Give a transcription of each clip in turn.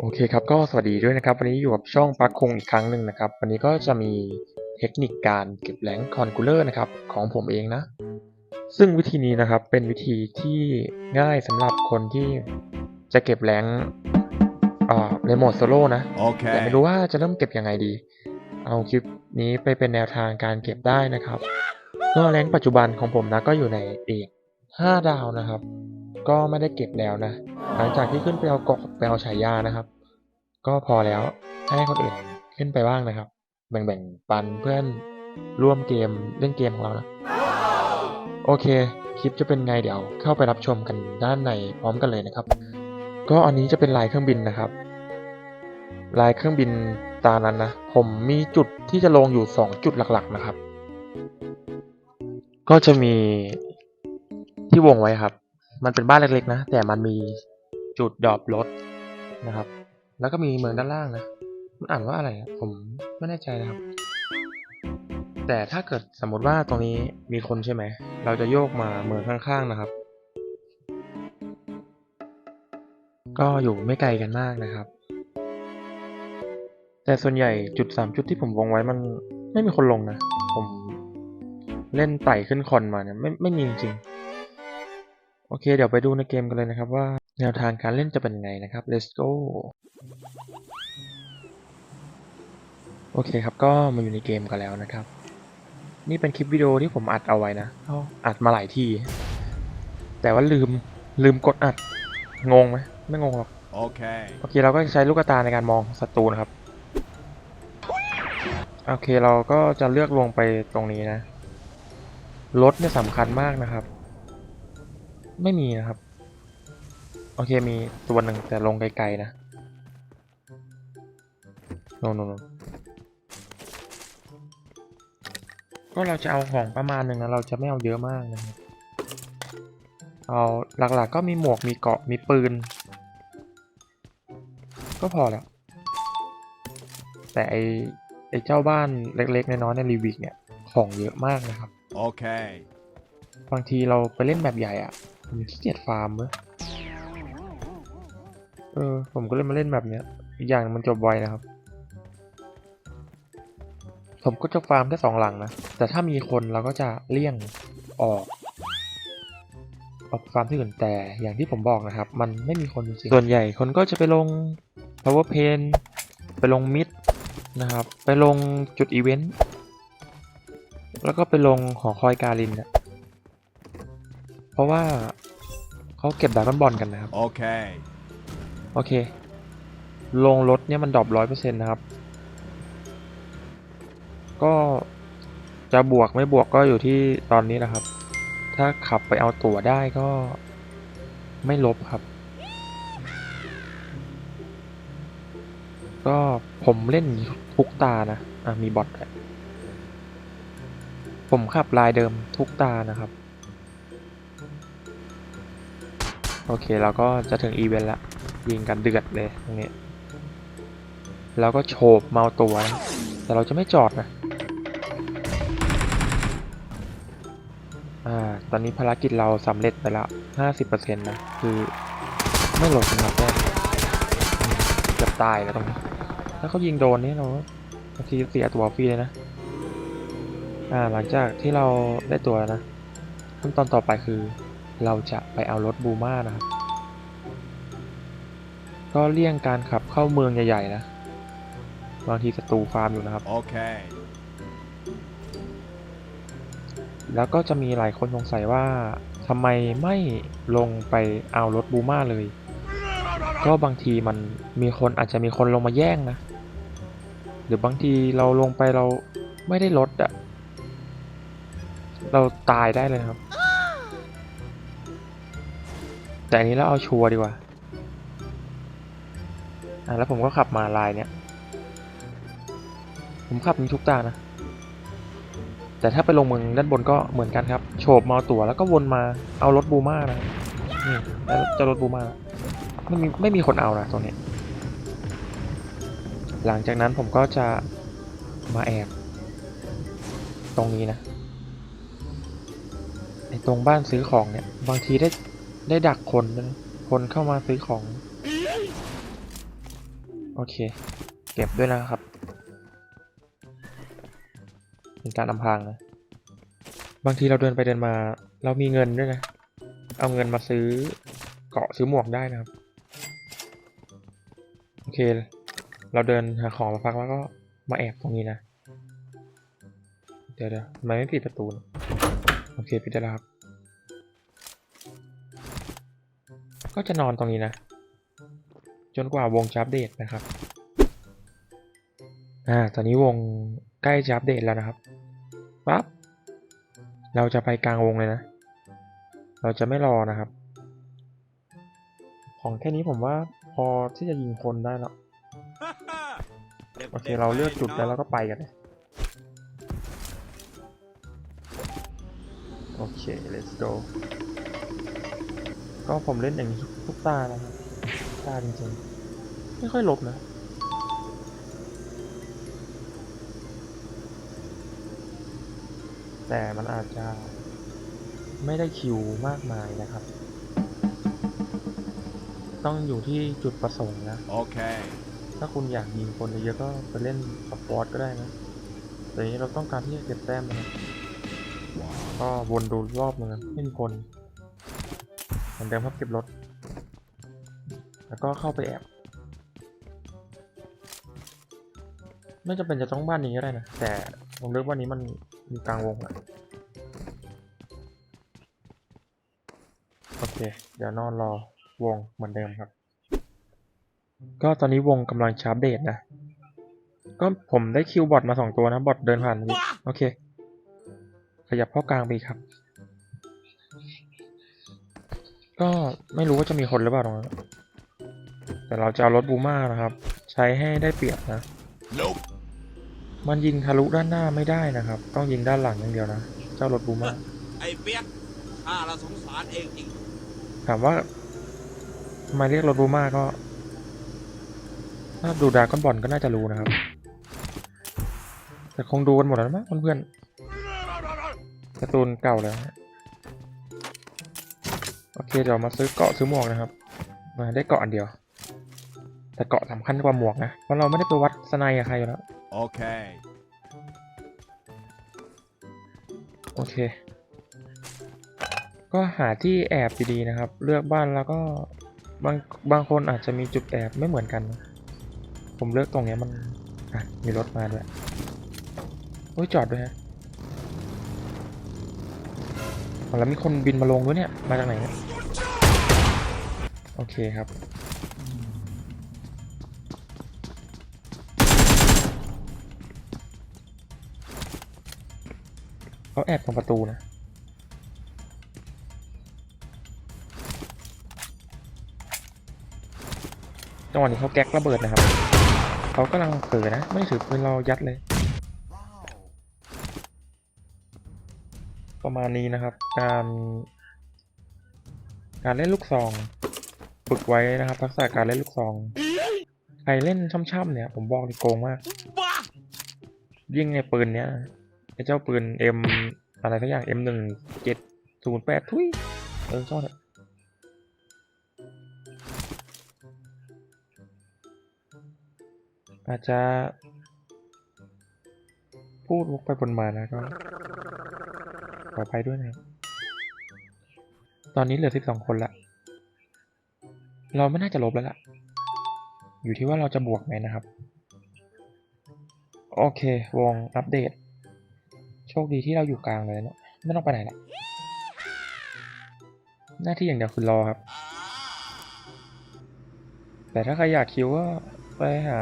โอเคครับก็สวัสดีด้วยนะครับ วันนี้อยู่กับช่องปักคงอีกครั้งหนึ่งนะครับ วันนี้ก็จะมีเทคนิคการเก็บแรงคอนคูลเลอร์นะครับของผมเองนะ ซึ่งวิธีนี้นะครับเป็นวิธีที่ง่ายสำหรับคนที่จะเก็บแรงอ่าในโหมดโซโล่นะแต่ไม่ Okay. รู้ว่าจะเริ่มเก็บยังไงดี เอาคลิปนี้ไปเป็นแนวทางการเก็บได้นะครับ ก็แรงค์ปัจจุบันของผมนะก็อยู่ในเอก5ดาวนะครับ ก็ไม่ได้เก็บแล้วนะ หลังจากที่ขึ้นไปเอาเกาะไปเอาฉายานะครับ ก็พอแล้วให้คนอื่นขึ้นไปบ้างนะครับ แบ่งๆปันเพื่อนร่วมเกมเล่นเกมของเรานะ โอเค คลิปจะเป็นไงเดี๋ยวเข้าไปรับชมกันด้านในพร้อมกันเลยนะครับ ก็อันนี้จะเป็นลายเครื่องบินนะครับ ลายเครื่องบินตานั้นนะผมมีจุดที่จะลงอยู่สองจุดหลักๆนะครับ ก็จะมีที่วงไว้ครับ มันเป็นบ้านเล็กๆนะ แต่มันมีจุดดรอปรถนะครับ แล้วก็มีเมืองด้านล่างนะ มันอ่านว่าอะไร ผมไม่แน่ใจนะครับ แต่ถ้าเกิดสมมติว่าตรงนี้มีคนใช่ไหม เราจะโยกมาเมืองข้างๆนะครับ ก็อยู่ไม่ไกลกันมากนะครับ แต่ส่วนใหญ่จุดสามจุดที่ผมวงไว้มันไม่มีคนลงนะ ผมเล่นไต่ขึ้นคอนมาเนี่ยไม่ไม่มีจริง โอเค เดี๋ยวไปดูในเกมกันเลยนะครับว่าแนวทางการเล่นจะเป็นไงนะครับ let's go โอเคครับก็มาอยู่ในเกมกันแล้วนะครับ นี่เป็นคลิปวิดีโอที่ผมอัดเอาไว้นะเอ้าอัดมาหลายที แต่ว่าลืมลืมกดอัด งงไหมไม่งงหรอก Okay. โอเคเราก็ใช้ลูกตาในการมองศัตรูนะครับโอเคเราก็จะเลือกลงไปตรงนี้นะรถเนี่ยสำคัญมากนะครับ ไม่มีนะครับ โอเคมีตัวหนึ่งแต่ลงไกลๆนะโน่นนก็เราจะเอาของประมาณหนึ่งนะเราจะไม่เอาเยอะมากนะครับเอาหลักๆก็มีหมวกมีเกราะมีปืน ก็พอแล้ว แต่ไอไอเจ้าบ้านเล็กๆน้อยๆในรีวิกเนี่ยของเยอะมากนะครับ Okay. บางทีเราไปเล่นแบบใหญ่อะผมขี้ เกียจฟาร์มเว้ยเออ ผมก็เลยมาเล่นแบบเนี้ยอีกอย่างมันจบไวนะครับ ผมก็จะฟาร์มแค่สองหลังนะ แต่ถ้ามีคนเราก็จะเลี่ยงออกออกฟาร์มที่อื่นแต่อย่างที่ผมบอกนะครับ มันไม่มีคนจริงส่วนใหญ่คนก็จะไปลง power pain ไปลงมิดนะครับ ไปลงจุดอีเวนต์ แล้วก็ไปลงหอคอยการินนะเพราะว่า เขาเก็บดราก้อนบอลกันนะครับ Okay. โอเค ลงรถเนี่ยมันดรอปร้อยเปอร์เซ็นต์นะครับ ก็จะบวกไม่บวกก็อยู่ที่ตอนนี้นะครับ ถ้าขับไปเอาตั๋วได้ก็ไม่ลบครับ ก็ผมเล่นทุกตานะ อะมีบอทด้วยผมขับลายเดิมทุกตานะครับ โอเคเราก็จะถึงอีเวนต์ละยิงกันเดือดเลยตรงนี้แล้วก็โฉบเมาตัวนะแต่เราจะไม่จอดนะอ่าตอนนี้ภารกิจเราสำเร็จไปแล้วห้าสิบเปอร์เซ็นต์นะคือไม่หลดนะครับแม่อืมเกือบตายแล้วตรงนี้ถ้าเขายิงโดนนี่เราบางทีเสียตัวฟรีเลยนะอ่าหลังจากที่เราได้ตัวแล้วนะขั้นตอนต่อไปคือ เราจะไปเอารถบูม่านะครับ ก็เลี่ยงการขับเข้าเมืองใหญ่ๆนะ บางทีศัตรูฟาร์มอยู่นะครับ Okay. แล้วก็จะมีหลายคนสงสัยว่าทำไมไม่ลงไปเอารถบูม่าเลย ก็บางทีมันมีคนอาจจะมีคนลงมาแย่งนะ หรือบางทีเราลงไปเราไม่ได้รถอะเราตายได้เลยนะครับ แต่อันนี้เราเอาชัวร์ดีกว่า อะแล้วผมก็ขับมาลายเนี้ยผมขับมีทุกตานะ แต่ถ้าไปลงเมืองด้านบนก็เหมือนกันครับ โฉบมาเตั๋วแล้วก็วนมาเอารถบูม่านะนี่แล้วจะรถบูม่าไม่มีไม่มีคนเอานะตรงนี้ หลังจากนั้นผมก็จะมาแอบตรงนี้นะในตรงบ้านซื้อของเนี่ย บางทีได้ ได้ดักคนนะคนเข้ามาซื้อของ โอเค เก็บด้วยนะครับเป็นการอำพรางนะ บางทีเราเดินไปเดินมา เรามีเงินด้วยนะ เอาเงินมาซื้อเกาะซื้อหมวกได้นะครับ โอเค เราเดินหาของมาพักแล้วก็มาแอบตรงนี้นะ เดี๋ยวเดี๋ยวทำไมไม่ปิดประตู โอเคปิดแล้วครับ ก็จะนอนตรงนี้นะ จนกว่าวงจะอัปเดตนะครับ อ่า ตอนนี้วงใกล้จะอัปเดตแล้วนะครับปั๊บ เราจะไปกลางวงเลยนะ เราจะไม่รอนะครับ ของแค่นี้ผมว่าพอที่จะยิงคนได้แล้ว โอเค เราเลือกจุดแล้วเราก็ไปกันเลยโอเค let's go ก็ผมเล่นอย่างนี้ทุกตานะครับทุกตาจริงๆ ไม่ค่อยลบนะแต่มันอาจจะไม่ได้คิวมากมายนะครับ ต้องอยู่ที่จุดประสงค์นะ Okay. ถ้าคุณอยากยิงคนเยอะๆก็ไปเล่นสปอร์ตก็ได้นะ แต่นี้เราต้องการที่จะเก็บแต้มนะครับก็วนดูรอบนึงนะไม่มีคน เหมือนเดิมครับเก็บรถ แล้วก็เข้าไปแอบ ไม่จำเป็นจะต้องบ้านนี้ก็ได้นะ แต่ผมเลือกว่านี้มันมีกลางวงอะโอเค เดี๋ยวนอนรอวงเหมือนเดิมครับ ก็ตอนนี้วงกำลังชาร์ปเดตนะ ก็ผมได้คิวบอทมาสองตัวนะ บอทเดินผ่านโอเค ขยับเข้ากลางไปครับ ก็ไม่รู้ว่าจะมีคนหรือเปล่าตรงนั้น แต่เราจะเอารถบูม่านะครับ ใช้ให้ได้เปรียบนะ Nope. มันยิงทะลุด้านหน้าไม่ได้นะครับ ต้องยิงด้านหลังอย่างเดียวนะ เจ้ารถบูม่าไอ้เปียกข้าละสงสารเองจริง ถามว่าทำไมเรียกรถบูม่าก็ ถ้าดูดราก้อนบอลก็น่าจะรู้นะครับ แต่คงดูกันหมดแล้วมั้งเพื่อนๆการ์ตูนเก่าแล้วนะโอ เคเดี๋ยวมาซื้อเกาะซื้อหมวกนะครับ มาได้เกาะอันเดียว แต่เกาะสำคัญกว่าหมวกนะเพราะเราไม่ได้ไปวัดสไนกับใครอยู่แล้ว Okay. โอเค ก็หาที่แอบดีๆนะครับ เลือกบ้านแล้วก็บางบางคนอาจจะมีจุดแอบไม่เหมือนกันนะผมเลือกตรงเนี้ยมันอะมีรถมาด้วยโอ้ยจอดด้วยฮะอ๋อแล้วมีคนบินมาลงด้วยเนี่ย มาจากไหนเนี่ย โอเคครับ เขาแอบตรงประตูนะ จังหวะนี้เขาแก๊กระเบิดนะครับ เขากำลังเผลอนะ ไม่ถือปืนเรายัดเลย ประมาณนี้นะครับ การ การเล่นลูกซอง ฝึกไว้นะครับทักษะการเล่นลูกซอง ใครเล่นช่ำๆเนี่ย ผมบอกเลยโกงมากบ้ายิ่งในปืนเนี้ยไอ้เจ้าปืน M อะไรสักอย่าง M หนึ่งเจ็ดศูนย์แปดทุยเออชอบเถอะอาจจะพูดวกไปบนมานะก็ขอไปด้วยนะครับตอนนี้เหลือสิบสองคนละ เราไม่น่าจะลบแล้วล่ะ อยู่ที่ว่าเราจะบวกไหมนะครับ โอเควงอัปเดต โชคดีที่เราอยู่กลางเลยเนาะไม่ต้องไปไหนละหน้าที่อย่างเดียวคือรอครับ แต่ถ้าใครอยากคิวก็ไปหา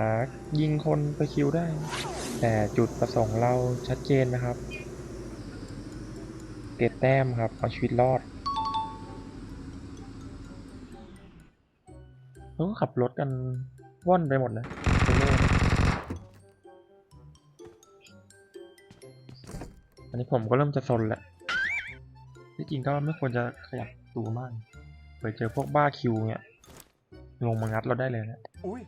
ยิงคนไปคิวได้ แต่จุดประสงค์เราชัดเจนนะครับ เก็บแต้มครับ เอาชีวิตรอด เขาก็ขับรถกันว่อนไปหมดเลยอันนี้ผมก็เริ่มจะซนแหละที่จริงก็ไม่ควรจะขยับตัวมากไปเจอพวกบ้าคิวเนี่ยลงมางัดเราได้เลยนะอุ้ย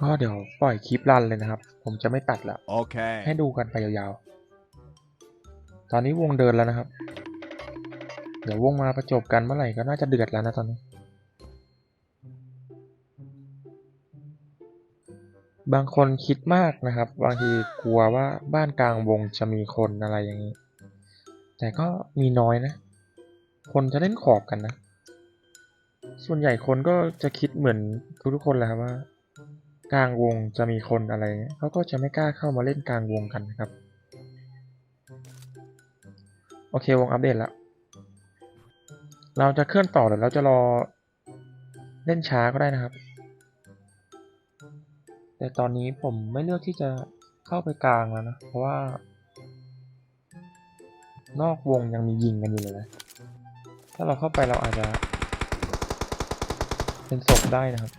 ก็เดี๋ยวปล่อยคลิปรันเลยนะครับ ผมจะไม่ตัดแล้ว Okay. ให้ดูกันไปยาวๆ ตอนนี้วงเดินแล้วนะครับ เดี๋ยววงมาประจบกันเมื่อไหร่ก็น่าจะเดือดแล้วนะตอนนี้ บางคนคิดมากนะครับ บางทีกลัวว่าบ้านกลางวงจะมีคนอะไรอย่างนี้ แต่ก็มีน้อยนะ คนจะเล่นขอบกันนะ ส่วนใหญ่คนก็จะคิดเหมือนทุกๆคนแหละครับว่า กลางวงจะมีคนอะไรเขาก็จะไม่กล้าเข้ามาเล่นกลางวงกันนะครับ โอเควงอัปเดตแล้ว เราจะเคลื่อนต่อหรือเราจะรอเล่นช้าก็ได้นะครับ แต่ตอนนี้ผมไม่เลือกที่จะเข้าไปกลางแล้วนะ เพราะว่า นอกวงยังมียิงกันอยู่เลยนะถ้าเราเข้าไปเราอาจจะเป็นศพได้นะครับ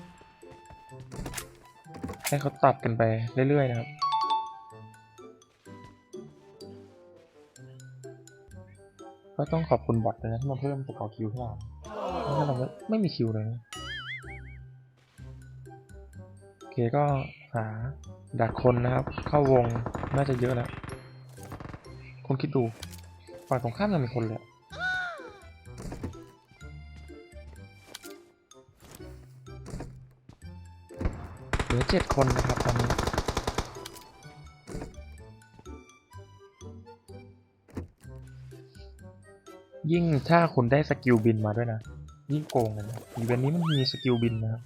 ให้เขาตัดกันไปเรื่อยๆนะครับ ก็ต้องขอบคุณบอทเลยนะที่มาเพิ่มสกอร์คิวให้เราไม่งั้นเราไม่ม่มีคิวเลยนะโอเคก็หาดักคนนะครับ เข้าวงน่าจะเยอะแล้วคุณคิดดูฝั่งตรงข้ามยังมีคนเลย เหลือเจ็ดคนนะครับตอนนี้ยิ่งถ้าคุณได้สกิลบินมาด้วยนะ ยิ่งโกงเลยนะอีเวนต์นี้มันมีสกิลบินนะครับ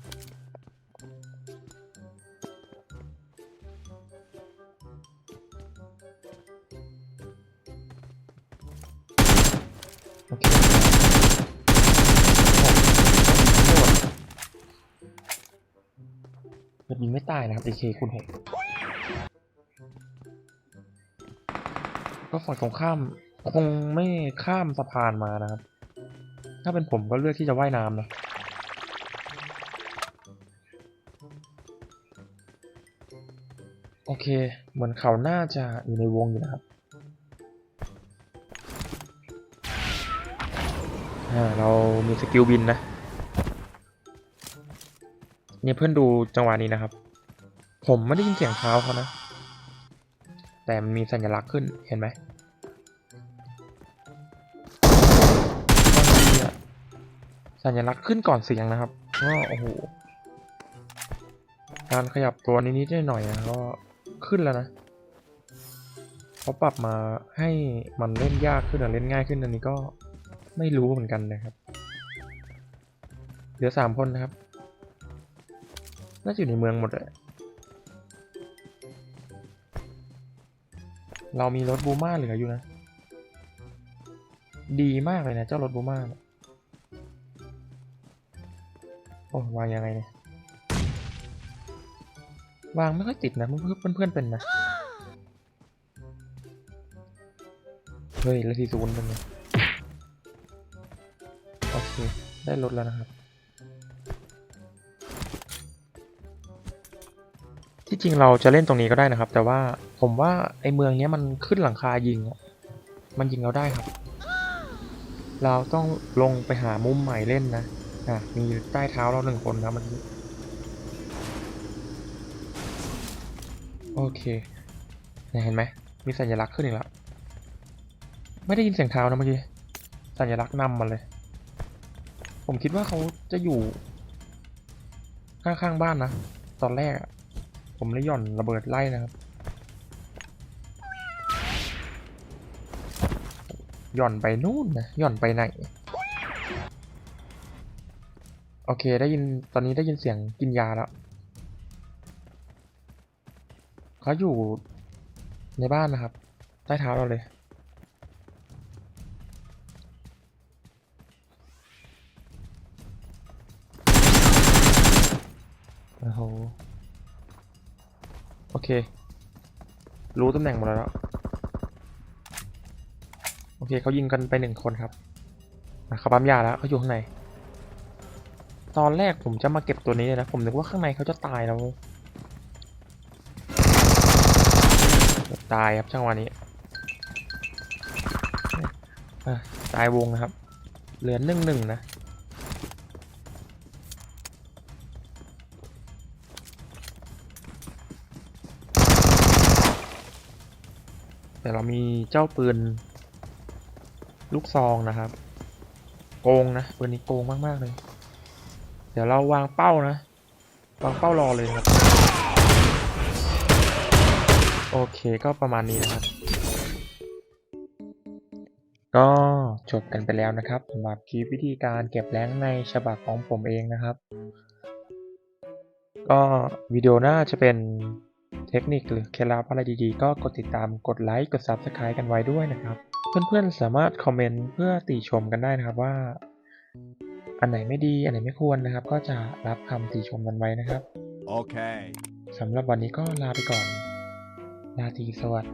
แบบยิงไม่ตายนะครับ AK คูณหกก็ฝั่งตรงข้ามคงไม่ข้ามสะพานมานะครับ ถ้าเป็นผมก็เลือกที่จะว่ายน้ำนะโอเค เหมือนเขาน่าจะอยู่ในวงอยู่นะครับอ่าเรามีสกิลบินนะ เนี่ยเพื่อนดูจังหวะนี้นะครับ ผมไม่ได้ยินเสียงเท้าเขานะ แต่มันมีสัญลักษณ์ขึ้นเห็นไหมสัญลักษณ์ขึ้นก่อนเสียงนะครับก็โอ้โหการขยับตัวนิดๆหน่อยๆนะก็ขึ้นแล้วนะเขาปรับมาให้มันเล่นยากขึ้นหรือเล่นง่ายขึ้นอันนี้ก็ไม่รู้เหมือนกันนะครับ เหลือสามคนนะครับ น่าจะอยู่ในเมืองหมดเลยเรามีรถบูม่าเหลืออยู่นะ ดีมากเลยนะ เจ้ารถบูม่าโอ้วางยังไงเนี่ยวางไม่ค่อยติดนะเพื่อนเพื่อนเป็นนะเฮ้ยแล้วทีศูนย์เป็นไงโอเค ได้รถแล้วนะครับ ที่จริงเราจะเล่นตรงนี้ก็ได้นะครับ แต่ว่าผมว่าไอเมืองนี้มันขึ้นหลังคายิง มันยิงเราได้ครับ เราต้องลงไปหามุมใหม่เล่นนะอะมีใต้เท้าเราหนึ่งคนนะเมื่อกี้โอเคเนี่ยเห็นไหมมีสัญลักษณ์ขึ้นอีกแล้วไม่ได้ยินเสียงเท้านะเมื่อกี้สัญลักษณ์นำมาเลย ผมคิดว่าเขาจะอยู่ ข้างๆบ้านนะ ตอนแรกอะ ผมเลยหย่อนระเบิดไล่นะครับ หย่อนไปนู่นนะหย่อนไปไหน โอเคได้ยินตอนนี้ได้ยินเสียงกินยาแล้วเขาอยู่ในบ้านนะครับ ใต้เท้าเราเลยโอ้โห โอเค รู้ตำแหน่งหมดแล้ว โอเคเขายิงกันไปหนึ่งคนครับเขาปั๊มยาแล้วเขาอยู่ข้างใน ตอนแรกผมจะมาเก็บตัวนี้เลยนะ ผมนึกว่าข้างในเขาจะตายแล้ว ตายครับจังวะนี้อะตายวงนะครับ เหลือหนึ่งหนึ่งนะ แต่เรามีเจ้าปืน ลูกซองนะครับ โกงนะปืนนี้โกงมากๆเลย เดี๋ยวเราวางเป้านะ วางเป้ารอเลยครับ โอเคก็ประมาณนี้นะครับ ก็จบกันไปแล้วนะครับสำหรับคลิปวิธีการเก็บแรงในฉบับของผมเองนะครับ ก็วิดีโอหน้าจะเป็น เทคนิคหรือเคล็ดลับอะไรดีๆ ก็กดติดตามกดไลค์กด Subscribe กันไว้ด้วยนะครับ เพื่อนๆสามารถคอมเมนต์เพื่อติชมกันได้นะครับว่า อันไหนไม่ดีอันไหนไม่ควรนะครับ ก็จะรับคำติชมกันไว้นะครับ Okay. สำหรับวันนี้ก็ลาไปก่อนลาตรีสวัสดิ์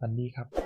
วันดีครับ